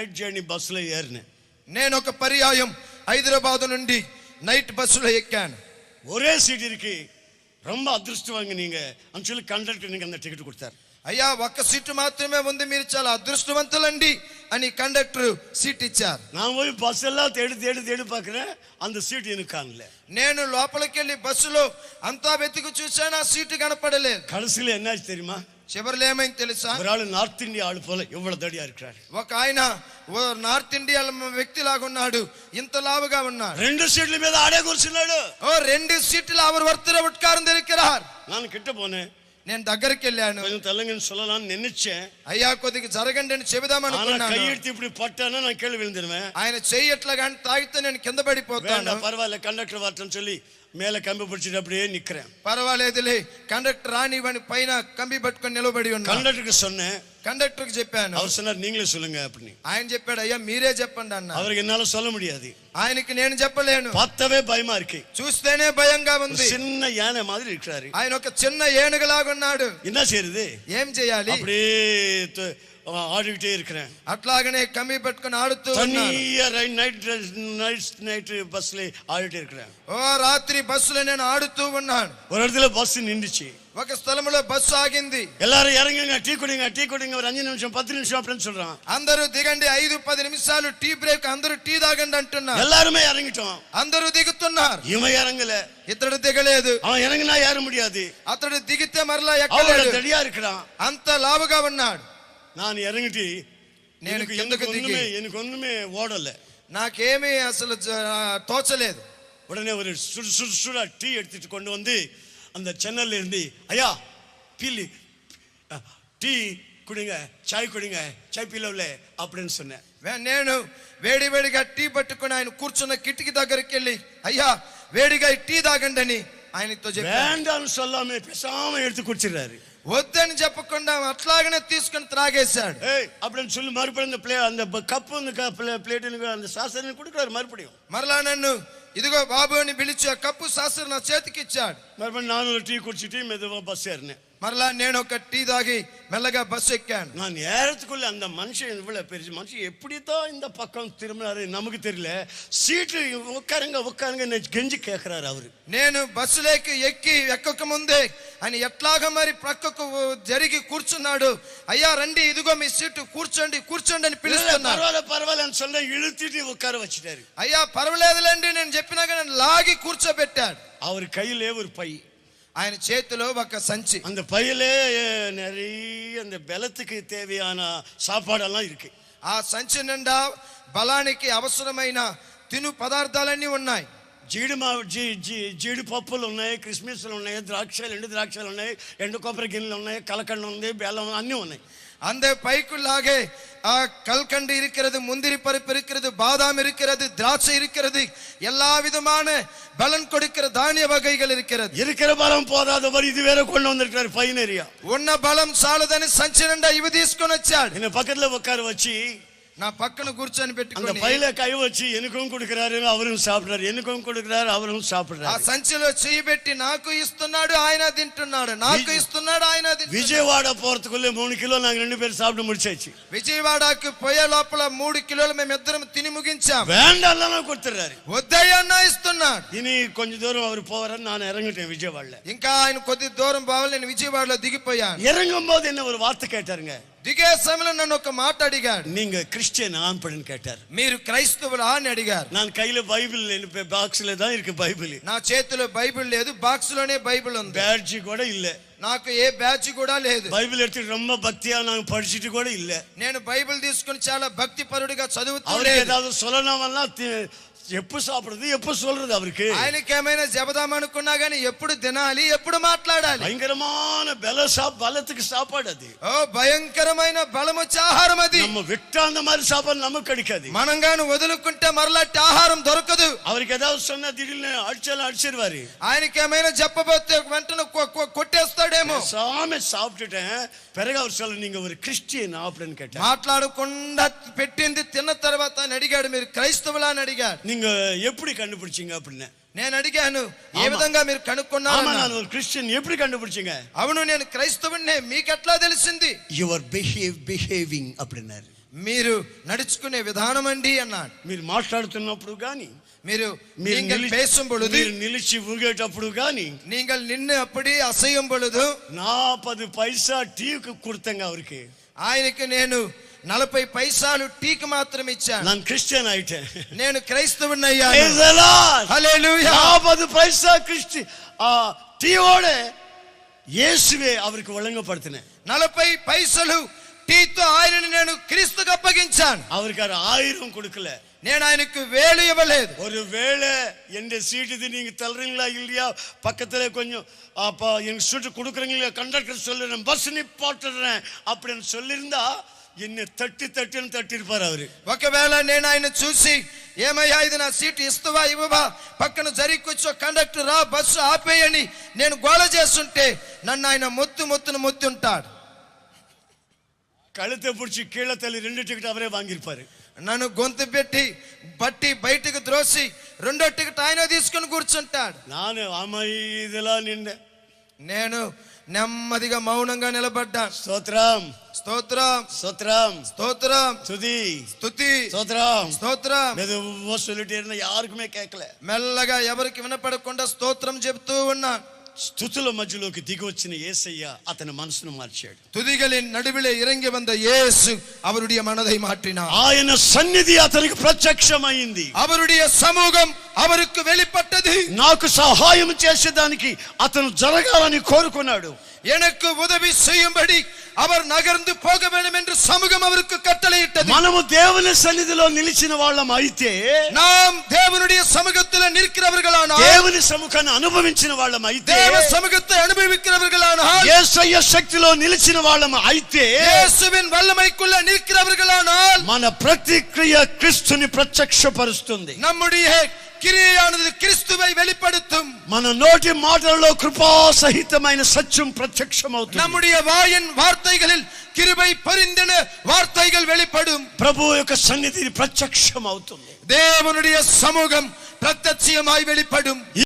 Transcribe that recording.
Night journey బస్సులో ఏరిన నేను ఒక పర్యాయం హైదరాబాద్ నుండి నైట్ బస్సులో ఎక్కాను ஒரே சீட் இருக்கு ரொம்ப அதிர்ஷ்டவாங்க நீங்க అని சொல்லி కండక్టర్ నీకు அந்த టికెట్ கொடுத்தாரு అయ్యా ఒక్క సీటు మాత్రమే ఉంది మీరు చాలా అదృష్టవంతులండి అని కండక్టర్ సీట్ ఇచ్చారు நான் போய் பஸ் எல்லாம் தேடி தேடி தேடி பார்க்குறேன் அந்த சீட் எனக்கு காணல నేను లోపలికి వెళ్ళి బస్సులో అంతా వెతికి చూశాను ఆ సీటు కనపడలేదు கடைசியில் என்னாச்சு தெரியுமா చివరిలో ఏమైంది తెలుసా ஒரு ஆள் நார்த் இந்தியா ஆள் போல எவ்வளவு தடியா இருக்கிறாரு ఒక ఆయన ఓ నార్త్ ఇండియా వ్యక్తి లాగా ఉన్నాడు ఇంత లావుగా ఉన్నాడు ரெண்டு சீட்ல మీద ఆడే కూర్చున్నాడు ఓ రెండు సీట్లు அவர் ஒருத்தர் உட்கார்ந்து இருக்கிறார் நான் கிட்ட போனேன் నేను దగ్గరికి వెళ్ళాను கொஞ்சம் தள்ளுங்கன்னு சொல்லலாம்னு நினைச்சேன் అయ్యా కొద్దిగా జరగండి అని చెబుదాం ஆனா అనుకున్నాను கையெடுத்து இப்படி பட்டானா நான் கீழே விழுந்துருவேன் ఆయన చెయ్యట్లా కానీ తాగితే నేను కింద పడిపోతాను வேண்டாம் பரவாயில்ல கண்டக்டர் வரட்டும்னு சொல்லி మేల కంబి పొడిచేటప్పుడు ఏం నిక్కరా పర్వాలేదులే కండక్టర్ రానివ్వని పైన కంబి పట్టుకొని నిలబడి ఉన్నా కండక్టర్కి సొన్నే కండక్టర్ కి చెప్పాను அவர் சொன்னார் நீங்களே சொல்லுங்க அப்படின்னு ఆయన చెప్పాడు అయ్యా మీరే చెప్పండి అన్న அவருக்கு என்னால சொல்ல முடியாது ఆయనకి నేను చెప్పలేను பார்த்தவே பயமா இருக்கு చూస్తేనే భయంగా ஒரு ఉంది சின்ன யானை மாதிரி இருக்கிறாரு ఆయన ఒక చిన్న ఏనుగులాగున్నాడు என்ன செய்யறது ఏం చేయాలి அப்படியே து- ஆடிக்கிட்டே இருக்கிறேன் అట్లాగనే కమ్మి పట్టుకొని ఆడుతూ ఉన్నాను தனியா நைட் நைட் நைட் பஸ்ல ஆடிட்டே இருக்கிறேன் ఓ రాత్రి బస్సులో నేను ఆడుతూ ఉన్నాను ஒரு இடத்துல பஸ் நின்றுச்சு ఒక స్థలంలో బస్సు ఆగింది எல்லாரும் இறங்குங்க டீ குடிங்க டீ குடிங்க ஒரு அஞ்சு நிமிஷம் பத்து நிமிஷம் அப்படின்னு சொல்றான் అందరూ దిగండి ఐదు పది నిమిషాలు టీ బ్రేక్ అందరూ టీ తాగండి అంటున్నారు எல்லாருமே இறங்கிட்டோம் అందరూ దిగుతున్నారు இவன் இறங்கல ఇతడు దిగలేదు அவன் இறங்கினா ஏற முடியாது అతడు దిగితే మరలా அவன் ఎక్కలేదు தடியா இருக்கிறான் అంత లావుగా ఉన్నాడు நான் இறங்கிட்டு నేను எனக்கு కిందకు எனக்கு దిగి ஒண்ணுமே எனக்கு ஒண்ணுமே ஓடல నాకేమీ అసలు జ- తోచలేదు உடனே ஒரு சுடு சுடு சுடா டீ எடுத்துட்டு கொண்டு வந்து அந்த சென்னல்ல இருந்து ஐயா பீலி அஹ், டீ குடிங்க சாய் குடிங்க சாய் பீலவுல அப்படின்னு சொன்னேன் వే- నేను వేడి వేడిగా టీ పట్టుకొని ఆయన కూర్చున్న కిటికీ దగ్గరికి వెళ్ళి అయ్యా వేడిగా ఈ టీ తాగండి అని ఆయనతో చెప్పాను வேண்டாம்னு சொல்லாம பேசாம எடுத்து குடிச்சிடுறாரு వద్దని చెప్పకుండా అట్లాగనే తీసుకొని త్రాగేశాడు ஏய் அப்படின்னு சொல்லி மறுபடியும் அந்த பிளே அந்த ப- கப்பு அந்த பிளேட்டுக்கு அந்த சாசனம் கொடுக்குறாரு மறுபடியும் మరలా నన్ను ఇదిగో బాబు అని పిలిచి కప్పు శాస్త్రి నా చేతికి ఇచ్చాడు మరి నాన్న టీ కుర్చీ మెదవ బస్ ఏరినా మరలా నేను ఒక టీ తాగి మెల్లగా బస్సు ఎక్కాను நான் நேரத்துக்குள்ள அந்த மனுஷன் இவ்வளவு பெரிய மனுஷன் எப்படித்தான் இந்த பக்கம் திரும்பினாரு நமக்கு தெரியல சீட்டு உட்காருங்க உட்காருங்க கெஞ்சி கேட்கிறாரு அவரு నేను బస్సులోకి ఎక్కి ఎక్కక ముందే ఆయన ఎట్లాగా మరి ప్రక్కకు జరిగి కూర్చున్నాడు అయ్యా రండి ఇదిగో మీ సీటు కూర్చోండి కూర్చోండి అని இல்ல, పిలుస్తున్నాడు பரவாயில்ல பரவாயில்லன்னு சொல்ல இழுத்துட்டு உட்கார வச்சுட்டாரு అయ్యా పర్వాలేదులేండి నేను చెప్పినా కానీ నన్ను లాగి కూర్చోబెట్టాడు அவர் கையிலே ஒரு பை ఆయన చేతిలో ఒక సంచి அந்த பையிலே நிறைய அந்த பலத்துக்கு தேவையான சாப்பாடெல்லாம் இருக்கு ఆ సంచి నిండా బలానికి అవసరమైన తిను పదార్థాలన్నీ ఉన్నాయి జీడి మా జీ జీ జీడిపప్పులు ఉన్నాయి క్రిస్మస్లు ఉన్నాయి ద్రాక్షలు ఎండు ద్రాక్షలు ఉన్నాయి ఎండు కొబ్బరి గిన్నెలు ఉన్నాయి కలకండ ఉంది బెల్లం అన్నీ ఉన్నాయి அந்த பைக்குள்ளாக ஆ, கல்கண்டு இருக்கிறது முந்திரி பருப்பு இருக்கிறது பாதாம் இருக்கிறது திராட்சை இருக்கிறது எல்லா விதமான பலன் கொடுக்கிற தானிய வகைகள் இருக்கிறது இருக்கிற பலம் போதாதவர் இது வேற கொண்டு வந்திருக்காரு பையனரியா ఉన్న బలం చాలదని సంచి నిండా ఇవి తీసుకొని వచ్చాడు என்ன பக்கத்துல உட்கார வச்சு నా పక్కన కూర్చొని அந்த పెట్టుకుని பையில கை வச்சு எனக்கும் கொடுக்கிறாரு அவரும் சாப்பிடுறாரு எனக்கும் கொடுக்கிறாரு அவரும் ఆ சாப்பிடுறாரு సంచిలో చేయి పెట్టి నాకు ఇస్తున్నాడు ఆయన తింటున్నాడు నాకు ఇస్తున్నాడు ఆయన తింటున్నాడు விஜயவாடா போறதுக்குள்ள மூணு கிலோ நாங்க ரெண்டு பேரும் சாப்பிட்டு முடிச்சாச்சு విజయవాడకు పోయే లోపల మూడు కిలోలు మేము ఇద్దరం తిని ముగించాం வேண்டாம் கொடுத்துறாரு వద్దయ్యన్నా ఇస్తున్నాడు இனி கொஞ்ச தூரம் அவர் போவாரன்னு நான் இறங்கிட்டேன் விஜயவாடல ఇంకా ఆయన కొద్ది దూరం పోవాలి నేను విజయవాడలో దిగిపోయాను இறங்கும் போது என்ன ஒரு வார்த்தை கேட்டாருங்க దిగే సమయంలో నన్ను ఒక మాట అడిగాడు நீங்க கிறிஸ்டியன் ஆம்படன் கேட்டார் మీరు క్రైస్తవులా అని అడిగారు நான் கையில பைபிள் பாக்ஸ்ல தான் இருக்கு பைபிள் నా చేతిలో బైబిల్ లేదు బాక్స్ లోనే బైబిల్ ఉంది பேட்ஜ் கூட இல்ல నాకు ఏ బ్యాచ్ కూడా లేదు பைபிள் எடுத்து ரொம்ப பக்தியா நாங்க படிச்சுட்டு கூட இல்ல నేను బైబిల్ తీసుకుని చాలా భక్తి పరుడిగా చదువుతూ அவருக்கு లేదు ஏதாவது சொல்லணும்லாம் தி- எப்ப சாப்பிடுறது எப்ப சொல்றது அவருக்கு ఆయనకి ఏమైనా చెబదామనుకున్నా గానీ ఎప్పుడు తినాలి ఎప్పుడు మాట్లాడాలి பயங்கரமான பல சாப் பலத்துக்கு சாப்பாடு அது ఓ భయంకరమైన బలం వచ్చే ఆహారం అది நம்ம விட்டா அந்த மாதிரி சாப்பாடு நமக்கு கிடைக்காது మనం గాని వదులుకుంటే మరలాంటి ఆహారం దొరకదు அவருக்கு ஏதாவது சொன்னா திடீர்னு அடிச்சாலும் அடிச்சிருவாரு ఆయనకి ఏమైనా చెప్పబోతే వెంటనే కొ- కొ- కొట్టేస్తాడేమో சாமி சாப்பிட்டுட்டேன் பிறகு அவர் சொல்ல நீங்க ஒரு கிறிஸ்டியன் அப்படின்னு கேட்டார் మాట్లాడకుండా పెట్టింది తిన్న తర్వాత ఆయన అడిగాడు మీరు క్రైస్తవులా అని అడిగాడు நீங்க எப்படி கண்டுபிடிச்சீங்க அப்படின்னு నేను అడిగాను ఏ ఆమా. విధంగా మీరు కనుక్కున్నారు ஆமா అన్నాడు. நான் ஒரு கிறிஸ்டியன் எப்படி கண்டுபிடிச்சீங்க అవును నేను క్రైస్తవుడినే మీకెట్లా తెలిసింది யுவர் பிஹேவ் பிஹேவிங் அப்படின்னாரு మీరు నడుచుకునే విధానం అండి అన్నాడు మీరు మాట్లాడుతున్నప్పుడు కానీ మీరు మీరు நீங்கள் నిలి- பேசும் பொழுது మీరు నిలిచి ఊగేటప్పుడు కానీ நீங்கள் நின்று அப்படி అసయ్యం பொழுது నాపది పైసా టీకు కుడతాంగా அவருக்கு ఆయనకి నేను నలభై పైసలు టీకి మాత్రం ఇచ్చాను நான் கிறிஸ்டியன் ஆயிட்டேன் నేను క్రైస్తవుని Praise అయ్యాను the Lord. హల్లెలూయా நாற்பது பைசா கிறிஸ்டி ஆ, டீயோட இயேசுவே அவருக்கு வழங்கப்படுத்தினேன் నలభై పైసలు టీతో ఆయనని నేను క్రీస్తుకు అప్పగించాను அவருக்கு அது ஆயிரம் கொடுக்கல నేను ఆయనకు వేలు ఇవ్వలేదు ஒருவேளை என் சீட் இது நீங்க தள்ளுறீங்களா இல்லையா பக்கத்துல கொஞ்சம் அப்ப எனக்கு சீட்டு கொடுக்குறீங்களா கண்டக்டர் சொல்லுறேன் பஸ் நிப்பாட்டுறேன் அப்படின்னு சொல்லியிருந்தா ఎన్ని తట్టి తట్టిన తట్టిరిపారు అవరు ఒకవేళ నేను ఆయన చూసి ఏమయ్యా ఇది నా సీటు ఇస్తువా ఇవ్వవా? పక్కన జరిగి కూర్చో కండక్టర్ రా బస్సు ఆపేయని నేను గోల చేస్తుంటే నన్ను ఆయన మొత్తు మొత్తును మొత్తి ఉంటాడు కళ్ళతో పుడిచి కీళ్ళ తల్లి రెండు టికెట్ అవరే వాంగిరిపారు. నన్ను గొంతు పెట్టి బట్టి బయటకు ద్రోసి రెండో టికెట్ ఆయన తీసుకుని కూర్చుంటాడు. నానే అమ్మాయి ఇదిలా నిండే నేను నెమ్మదిగా మౌనంగా నిలబడ్డాను ஸ்தோத்திரம் స్తోత్రం ஸ்தோத்திரம் స్తోత్రం துதி స్తుతి ஸ்தோத்திரம் స్తోత్రం மெதுவா சொல்லிட்டே இருந்தா யாருக்குமே கேட்கல మెల్లగా ఎవరికి వినపడకుండా స్తోత్రం చెబుతూ ఉన్నాను స్థుతుల మధ్యలోకి దిగి వచ్చిన ఏసయ్య అతని మనసును మార్చాడు துதிகளின் நடுவிலே இறங்கி வந்த இயேசு அவருடைய மனதை மாற்றினார் ఆయన సన్నిధి అతనికి ప్రత్యక్షమైంది அவருடைய சமூகம் அவருக்கு வெளிப்பட்டது నాకు సహాయం చేసేదానికి అతను జరగాలని కోరుకున్నాడు எனக்கு உதவி செய்யும்படி அவர் நகர்ந்து போக வேண்டும் என்று சமூகம் அவருக்கு கட்டளையிட்டது మనము దేవుని సన్నిధిలో నిలిచిన వాళ్ళం అయితే நாம் தேவனுடைய சமூகத்தில் நிற்கிறவர்களானால் దేవుని సముఖాన్ని అనుభవించిన వాళ్ళం అయితే தேவ சமூகத்தை அனுபவிக்கிறவர்களானால் ఏసయ్య శక్తిలో నిలిచిన వాళ్ళం అయితే இயேசுவின் வல்லமைக்குள்ள நிற்கிறவர்களானால் మన ప్రతిక్రియ క్రీస్తుని ప్రత్యక్షపరుస్తుంది நம்முடைய கிரியையானது கிறிஸ்துவை வெளிப்படுத்தும் మన నోటి మాటలలో కృపా సహితమైన సత్యం ప్రత్యక్షమవుతుంది நம்முடைய வாயின் வார்த்தைகளில் கிருபை பரிந்தின வார்த்தைகள் வெளிப்படும் ప్రభు యొక్క సన్నిధి ప్రత్యక్షమవుతుంది தேவனுடைய சமூகம் பிரத்யட்சியமாய் வெளிப்படும்